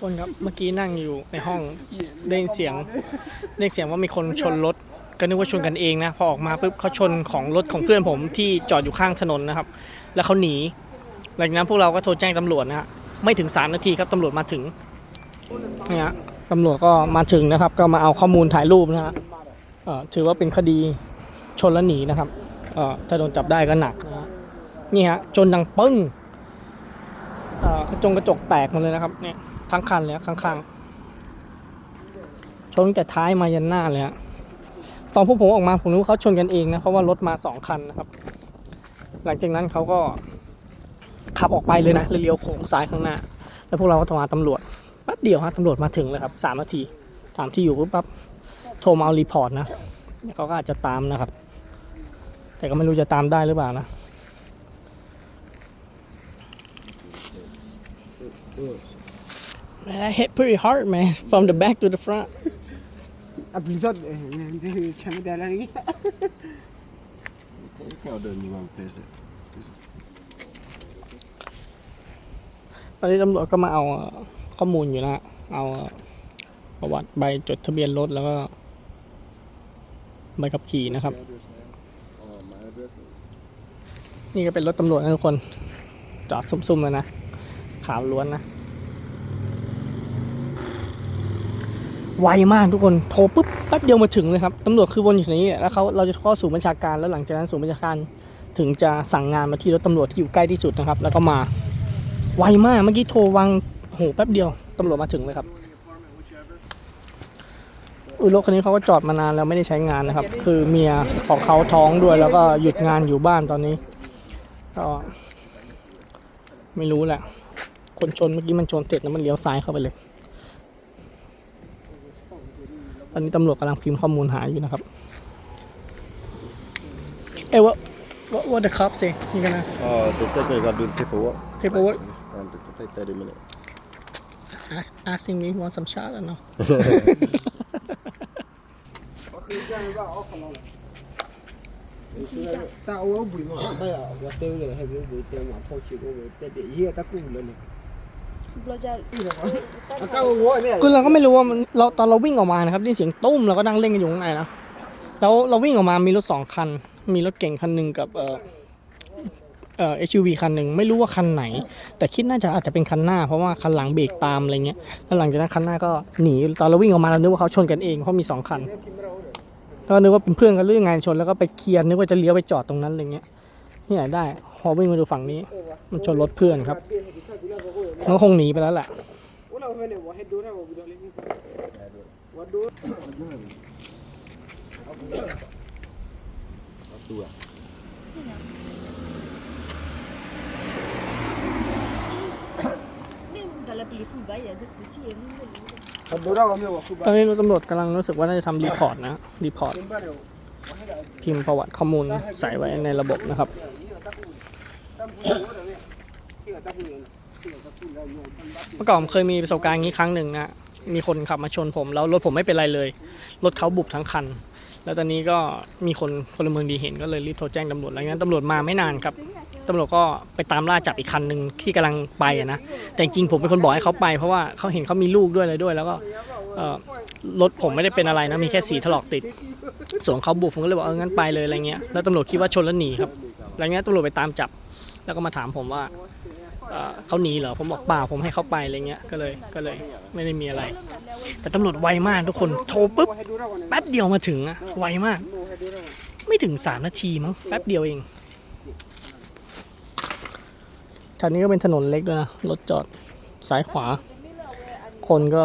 คนครับเมื่อกี้นั่งอยู่ในห้องได้ยินเสียงได้ยินเสียงว่ามีคนชนรถก็นึกว่าชนกันเองนะพอออกมาปุ๊บเขาชนของรถของเพื่อนผมที่จอดอยู่ข้างถนนนะครับ แล้วเขาหนีหลังจากนั้นพวกเราก็โทรแจ้งตำรวจนะฮะไม่ถึงสามนาทีครับตำรวจมาถึงเนี่ยฮะตำรวจก็มาถึงนะครับ ก็มาเอาข้อมูลถ่ายรูปนะฮะเอ่อถือว่าเป็นคดีชนแล้วหนีนะครับเอ่อถ้าโดนจับได้ก็หนักนะฮะนี่ฮะชนดังปึ้งเอ่อกระจงกระจกแตกหมดเลยนะครับเนี่ย ทั้งคันเลยอะข้างๆ ชนแต่ท้ายมายันหน้าเลยฮะตอนพวกผมออกมาผมนึกว่าเขาชนกันเองนะเพราะว่ารถมาสองคันนะครับ หลังจากนั้นเขาก็ขับออกไปเลยนะแล้วเลี้ยวโค้งซ้ายข้างหน้า แล้วพวกเราก็โทรหาตำรวจแป๊บเดียวฮะตำรวจมาถึงเลยครับสามนาทีถามที่อยู่ปุ๊บปั๊บโทรมาเอารีพอร์ตนะเขาก็อาจจะตามนะครับ แต่ก็ไม่รู้จะตามได้หรือเปล่านะ Man, I hit pretty hard, man, from the back to the front. Episode eh, hindi siya madala lagi. Ikaw doon yung mga place it. ตอนนี้ตำรวจก็มาเอาเอ่อข้อมูลอยู่นะฮะเอาเอ่อประวัติใบจดทะเบียนรถแล้วก็ใบขับขี่นะครับ Oh, my address. นี่ก็เป็นรถตำรวจนะทุกคน จอดซุ่มๆเลยนะ ขาวล้วนนะ ไวมากทุกคนโทรปุ๊บแป๊บเดียวมาถึงเลยครับตำรวจคือวนอยู่นี้แล้วเขาเราจะเข้าสู่บัญชาการแล้วหลังจากนั้นสู่บัญชาการถึงจะสั่งงานมาที่รถตำรวจที่อยู่ใกล้ที่สุดนะครับ แล้วก็มาไวมากเมื่อกี้โทรวางโหแป๊บเดียวตำรวจมาถึงเลยครับอุยรถคันนี้เขาก็จอดมานานแล้วไม่ได้ใช้งานนะครับ คือเมียของเขาท้องด้วย แล้วก็หยุดงานอยู่บ้านตอนนี้ก็ไม่รู้แหละ คนชนเมื่อกี้มันชนเสร็จแล้วมันเลี้ยวซ้ายเข้าไปเลย ตอนนี้ตำรวจกำลังพิมพ์ข้อมูลหาอยู่นะครับ เอ้ย what what what the cops say you gonna Uh, the second you gotta do the paperwork. paperwork Um, it can take 30 minutes. A- asking me want some shot or no Ta uống bụi mà bây giờ có tiêu rồi hay uống bụi tiêu mà thôi chịu uống bụi tiêu để hier ta cùng lên này. เราจะ À, ta uống này. คือเราก็ไม่รู้ว่ามันเราตอนเราวิ่งออกมานะครับได้ยินเสียงตุ้มเราก็นั่งเล่นกันอยู่ข้างในนะแล้วเราวิ่งออกมามีรถสองคัน มีรถเก่งคันหนึ่งกับเอ่อเอ่อ SUV คันหนึ่งไม่รู้ว่าคันไหน แต่คิดน่าจะอาจจะเป็นคันหน้าเพราะว่าคันหลังเบรกตามอะไรเงี้ยแล้วหลังจากนั้นคันหน้าก็หนีตอนเราวิ่งออกมาเรานึกว่าเขาชนกันเองเพราะมีสองคันก็นึกว่าเป็นเพื่อนกันหรือยังไงชนแล้วก็ไปเคลียร์นึกว่าจะเลี้ยวไปจอดตรงนั้นอะไรเงี้ย ที่ไหนได้พอวิ่งมาดูฝั่งนี้ มันชนรถเพื่อนครับมันก็คงหนีไปแล้วแหละ Ula ufene wa head dona wa budale ni. Wa do. Tua. นี่แต่ละปีคุณไปอย่าดึกที่เองไม่รู้ Wa do ra wa me wa ku ตอน ba. นี้ตำรวจกำลังรู้สึกว่าน่าจะทำรีพอร์ตนะรีพอร์ต Ba ne. พิมพ์ประวัติข้อมูลใส่ไว้ในระบบนะครับ เมื่อก่อนเคยมีประสบการณ์นี้ครั้งหนึ่งนะมีคนขับมาชนผม แล้วรถผมไม่เป็นไรเลย รถเขาบุบทั้งคัน แล้วตอนนี้ก็มีคนพลเมืองดีเห็นก็เลยรีบโทรแจ้งตำรวจแล้วงั้นตำรวจมาไม่นานครับตำรวจก็ไปตามล่าจับอีกคันหนึ่งที่กำลังไปนะแต่จริงผมเป็นคนบอกให้เขาไปเพราะว่าเขาเห็นเขามีลูกด้วยอะไรด้วย แล้วก็ รถผมไม่ได้เป็นอะไรนะมีแค่สีถลอกติดส่วนเขาบุกผมก็เลยบอกเอองั้นไปเลยอะไรเงี้ยแล้วตำรวจคิดว่าชนแล้วหนีครับหลังจากนั้นตำรวจไปตามจับ แล้วก็มาถามผมว่าเขาหนีเหรอผมบอกเปล่าผมให้เขาไปอะไรเงี้ยก็เลยก็เลยไม่ได้มีอะไร แต่ตำรวจไวมากทุกคนโทรปุ๊บแป๊บเดียวมาถึงอะไวมาก ไม่ถึงสามนาทีมั้งแป๊บเดียวเองแถวนี้ก็เป็นถนนเล็กด้วยนะรถจอดซ้ายขวา คนก็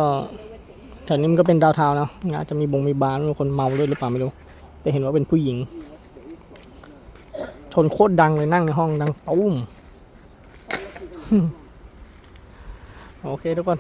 แถวนี้มันก็เป็นดาวเทาวน์นะอาจจะมีบงมีบาร์มีคนเมาด้วยหรือเปล่าไม่รู้ แต่เห็นว่าเป็นผู้หญิง ชนโคตรดังเลยนั่งในห้องดังตุ้มโอเคทุกคน